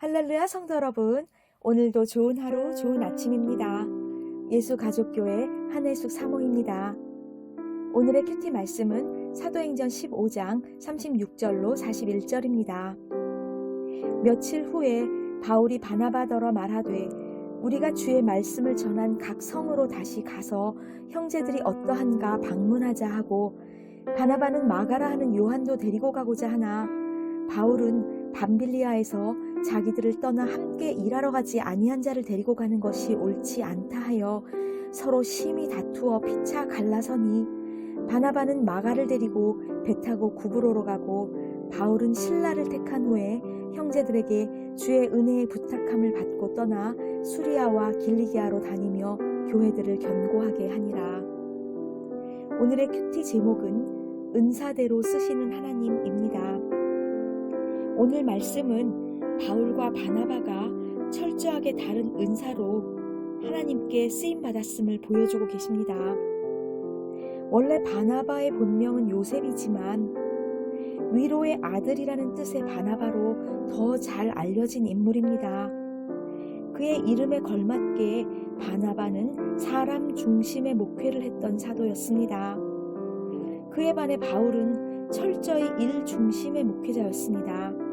할렐루야 성도 여러분, 오늘도 좋은 하루, 좋은 아침입니다. 예수 가족교회 한혜숙 사모입니다. 오늘의 큐티 말씀은 사도행전 15장 36절로 41절입니다. 며칠 후에 바울이 바나바더러 말하되 우리가 주의 말씀을 전한 각 성으로 다시 가서 형제들이 어떠한가 방문하자 하고 바나바는 마가라 하는 요한도 데리고 가고자 하나 바울은 밤빌리아에서 자기들을 떠나 함께 일하러 가지 아니한 자를 데리고 가는 것이 옳지 않다 하여 서로 심히 다투어 피차 갈라서니 바나바는 마가를 데리고 배 타고 구브로로 가고 바울은 신라를 택한 후에 형제들에게 주의 은혜의 부탁함을 받고 떠나 수리아와 길리기아로 다니며 교회들을 견고하게 하니라. 오늘의 큐티 제목은 은사대로 쓰시는 하나님입니다. 오늘 말씀은 바울과 바나바가 철저하게 다른 은사로 하나님께 쓰임 받았음을 보여주고 계십니다. 원래 바나바의 본명은 요셉이지만 위로의 아들이라는 뜻의 바나바로 더 잘 알려진 인물입니다. 그의 이름에 걸맞게 바나바는 사람 중심의 목회를 했던 사도였습니다. 그에 반해 바울은 철저히 일 중심의 목회자였습니다.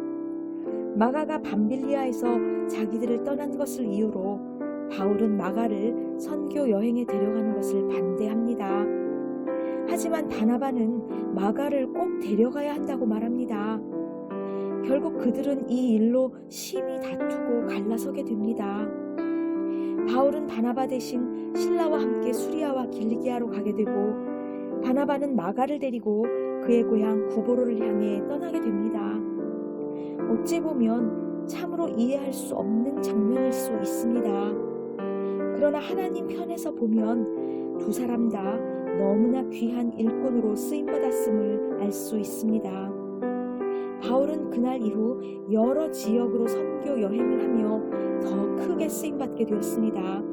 마가가 밤빌리아에서 자기들을 떠난 것을 이유로 바울은 마가를 선교 여행에 데려가는 것을 반대합니다. 하지만 바나바는 마가를 꼭 데려가야 한다고 말합니다. 결국 그들은 이 일로 심히 다투고 갈라서게 됩니다. 바울은 바나바 대신 신라와 함께 수리아와 길리기아로 가게 되고 바나바는 마가를 데리고 그의 고향 구보로를 향해 떠나게 됩니다. 어찌 보면 참으로 이해할 수 없는 장면일 수 있습니다. 그러나 하나님 편에서 보면 두 사람 다 너무나 귀한 일꾼으로 쓰임받았음을 알 수 있습니다. 바울은 그날 이후 여러 지역으로 선교 여행을 하며 더 크게 쓰임받게 되었습니다.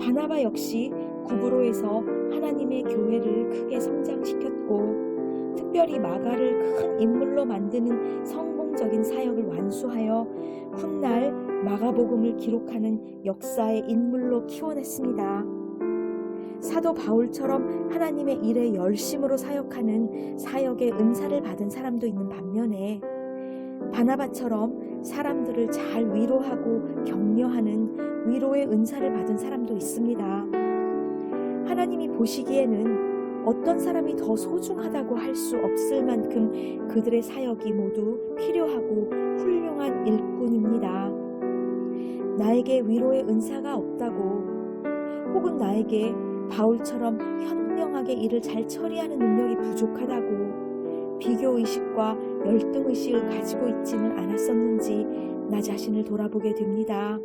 바나바 역시 구브로에서 하나님의 교회를 크게 성장시켰고 특별히 마가를 큰 인물로 만드는 성 공적인 사역을 완수하여 훗날 마가복음을 기록하는 역사의 인물로 키워냈습니다. 사도 바울처럼 하나님의 일에 열심으로 사역하는 사역의 은사를 받은 사람도 있는 반면에 바나바처럼 사람들을 잘 위로하고 격려하는 위로의 은사를 받은 사람도 있습니다. 하나님이 보시기에는 어떤 사람이 더 소중하다고 할 수 없을 만큼 그들의 사역이 모두 필요하고 훌륭한 일꾼입니다. 나에게 위로의 은사가 없다고 혹은 나에게 바울처럼 현명하게 일을 잘 처리하는 능력이 부족하다고 비교의식과 열등의식을 가지고 있지는 않았었는지 나 자신을 돌아보게 됩니다.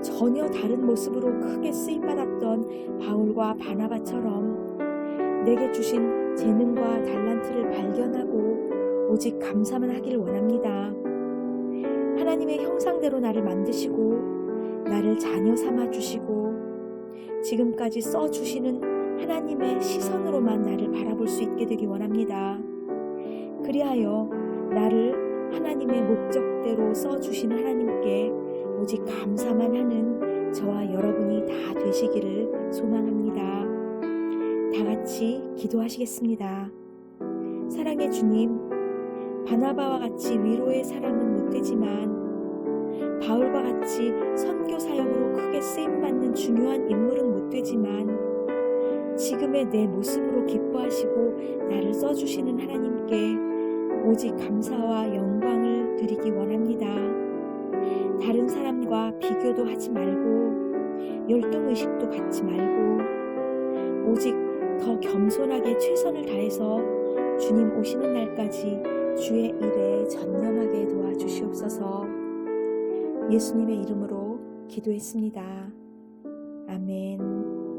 전혀 다른 모습으로 크게 쓰임받았던 바울과 바나바처럼 내게 주신 재능과 달란트를 발견하고 오직 감사만 하길 원합니다. 하나님의 형상대로 나를 만드시고 나를 자녀 삼아 주시고 지금까지 써 주시는 하나님의 시선으로만 나를 바라볼 수 있게 되기 원합니다. 그리하여 나를 하나님의 목적대로 써 주신 하나님께 오직 감사만 하는 저와 여러분이 다 되시기를 소망합니다. 다 같이 기도하시겠습니다. 사랑의 주님, 바나바와 같이 위로의 사람은 못 되지만 바울과 같이 선교 사역으로 크게 쓰임 받는 중요한 인물은 못 되지만 지금의 내 모습으로 기뻐하시고 나를 써주시는 하나님께 오직 감사와 영광을 드리기 원합니다. 다른 사람과 비교도 하지 말고 열등 의식도 갖지 말고 오직 더 겸손하게 최선을 다해서 주님 오시는 날까지 주의 일에 전념하게 도와주시옵소서. 예수님의 이름으로 기도했습니다. 아멘.